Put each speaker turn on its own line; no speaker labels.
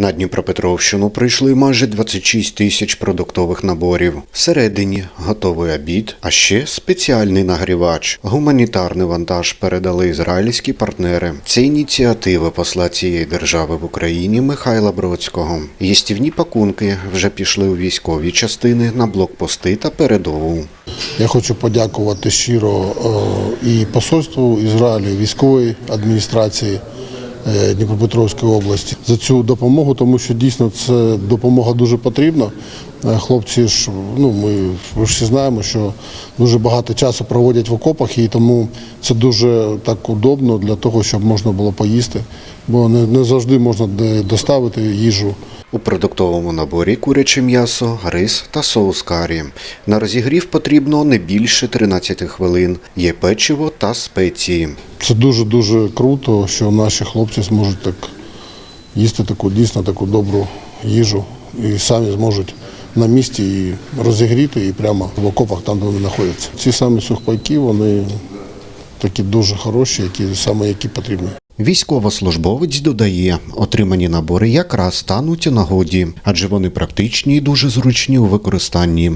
На Дніпропетровщину прийшли майже 26 тисяч продуктових наборів. Всередині готовий обід, а ще спеціальний нагрівач. Гуманітарний вантаж передали ізраїльські партнери. Це ініціатива посла цієї держави в Україні Михайла Бродського. Їстівні пакунки вже пішли у військові частини на блокпости та передову.
Я хочу подякувати щиро е, і посольству Ізраїлю, і військової адміністрації Дніпропетровської області за цю допомогу, тому що дійсно це допомога дуже потрібна. Е, Хлопці ж, ну ми ж всі знаємо, що дуже багато часу проводять в окопах, і тому це дуже так удобно для того, щоб можна було поїсти, бо не, не завжди можна доставити їжу.
У продуктовому наборі куряче м'ясо, рис та соус карі. На розігрів потрібно не більше 13 хвилин. Є печиво та спеції.
Це дуже дуже круто, що наші хлопці зможуть так їсти таку дійсно таку добру їжу і самі зможуть на місці і розігріти і прямо в окопах там, де вони знаходяться. Ці самі сухпайки, вони такі дуже хороші, які саме які потрібні.
Військовослужбовець додає, отримані набори якраз стануть нагоді, адже вони практичні і дуже зручні у використанні.